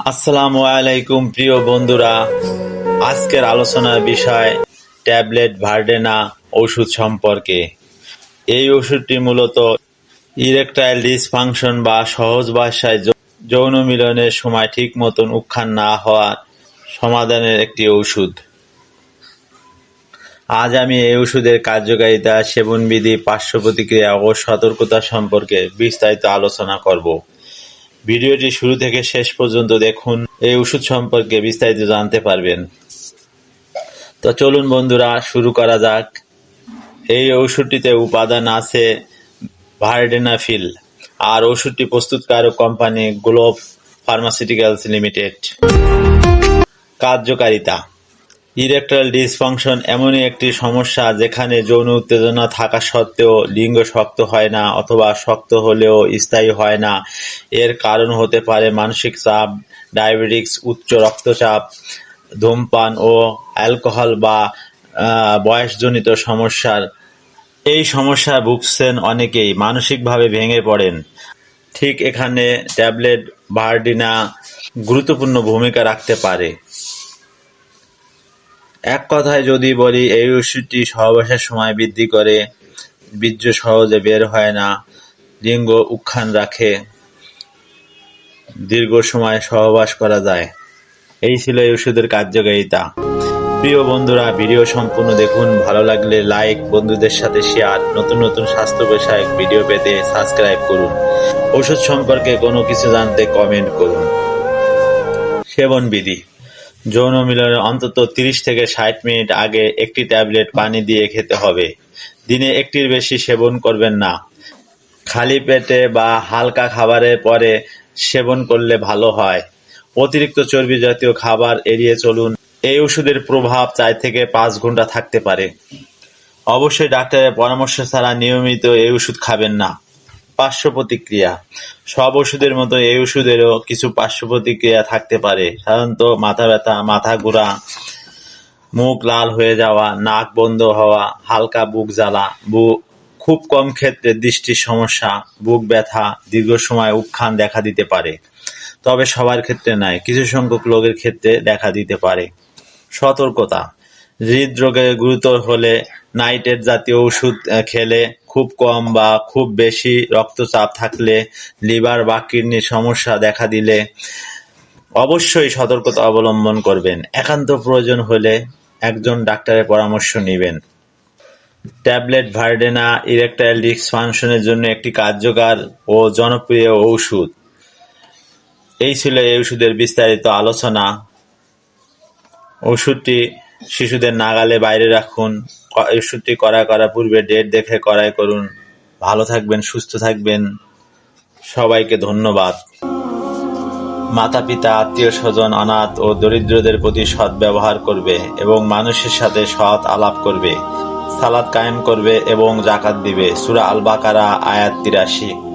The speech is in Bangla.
আসসালামু আলাইকুম, প্রিয় বন্ধুরা। আজকের আলোচনার বিষয় ট্যাবলেট ভার্ডেনা ওষুধ সম্পর্কে। এই ওষুধটি মূলত ইরেকটাইল ডিসফাংশন বা সহজ ভাষায় যৌন মিলনের সময় ঠিক মতন উত্থান না হওয়ার সমাধানের একটি ওষুধ। আজ আমি এই ওষুধের কার্যকারিতা, সেবনবিধি, পার্শ্ব প্রতিক্রিয়া ও সতর্কতা সম্পর্কে বিস্তারিত আলোচনা করব। ভিডিওটি শুরু থেকে শেষ পর্যন্ত দেখুন। এই ওষুধ সম্পর্কে বিস্তারিত জানতে পারবেন। তো চলুন বন্ধুরা, শুরু করা যাক। এই ওষুধটিতে উপাদান আছে ভার্ডেনাফিল, আর ওষুধটি প্রস্তুতকারক কোম্পানি গ্লোব ফার্মাসিউটিক্যালস লিমিটেড। কার্যকারিতা। ইরেকটাইল ডিসফাংশন এমনই একটি সমস্যা যেখানে যৌন উত্তেজনা থাকা সত্ত্বেও লিঙ্গ শক্ত হয় না অথবা শক্ত হলেও স্থায়ী হয় না। এর কারণ হতে পারে মানসিক চাপ, ডায়াবেটিক্স, উচ্চ রক্তচাপ, ধূমপান ও অ্যালকোহল বা বয়সজনিত সমস্যার। এই সমস্যা ভুগছেন অনেকেই, মানসিকভাবে ভেঙে পড়েন। ঠিক এখানে ট্যাবলেট ভার্ডিনা গুরুত্বপূর্ণ ভূমিকা রাখতে পারে। এক কথায় যদি বলি, এই ওষুধটি সহবাসের সময় বৃদ্ধি করে, বীর্য সহজে বের হয় না, লিঙ্গ উত্থান রাখে, দীর্ঘ সময় সহবাস করা যায়। এই ছিল এই ওষুধের কার্যকারিতা। প্রিয় বন্ধুরা, ভিডিও সম্পূর্ণ দেখুন। ভালো লাগলে লাইক বন্ধুদের সাথে শেয়ার নতুন নতুন স্বাস্থ্য বিষয়ক ভিডিও পেতে সাবস্ক্রাইব করুন। ওষুধ সম্পর্কে কোনো কিছু জানতে কমেন্ট করুন। সেবন বিধি। যৌন মিলনের অন্তত তিরিশ থেকে ষাট মিনিট আগে একটি ট্যাবলেট পানি দিয়ে খেতে হবে। দিনে একটির বেশি সেবন করবেন না। খালি পেটে বা হালকা খাবারের পরে সেবন করলে ভালো হয়। অতিরিক্ত চর্বি জাতীয় খাবার এড়িয়ে চলুন। এই ওষুধের প্রভাব চার থেকে পাঁচ ঘণ্টা থাকতে পারে। অবশ্যই ডাক্তারের পরামর্শ ছাড়া নিয়মিত এই ওষুধ খাবেন না। পার্শ্ব প্রতিক্রিয়া সব ওষুধের মতো এই ওষুধেরও কিছু পার্শ্ব প্রতিক্রিয়া থাকতে পারে। সাধারণত মাথা ব্যথা, মাথা ঘোরা, মুখ লাল হয়ে যাওয়া, নাক বন্ধ হওয়া, হালকা বুক জ্বালা খুব কম ক্ষেত্রে দৃষ্টির সমস্যা, বুক ব্যথা, দীর্ঘ সময় উত্থান দেখা দিতে পারে। তবে সবার ক্ষেত্রে নয়, কিছু সংখ্যক লোকের ক্ষেত্রে দেখা দিতে পারে। সতর্কতা। হৃদরোগের গুরুতর হলে নাইট্রেট জাতীয় ওষুধ খেলে খুব কম বা খুব বেশি রক্তচাপ থাকলে লিভার বা কিডনির সমস্যা দেখা দিলে অবশ্যই সতর্কতা অবলম্বন করবেন। একান্ত প্রয়োজন হলে একজন ডাক্তারের পরামর্শ নেবেন। ট্যাবলেট ভার্ডেনা ইরেকটাইল ডিসফাংশনের জন্য একটি কার্যকর ও জনপ্রিয় ঔষধ। এই ছিল এই ওষুধের বিস্তারিত আলোচনা। ওষুধটি শিশুদের নাগালে বাইরে রাখুন ওষুধটি করা করার পূর্বে ডেট দেখে করাই করুন। ভালো থাকবেন, সুস্থ থাকবেন। সবাইকে ধন্যবাদ। মাতা পিতা আত্মীয় স্বজন অনাথ ও দরিদ্রদের প্রতি সৎ ব্যবহার করবে এবং মানুষের সাথে সৎ আলাপ করবে। সালাদ কায়েম করবে এবং জাকাত দিবে। সুরা আল বাকারা আয়াত তিরাশি।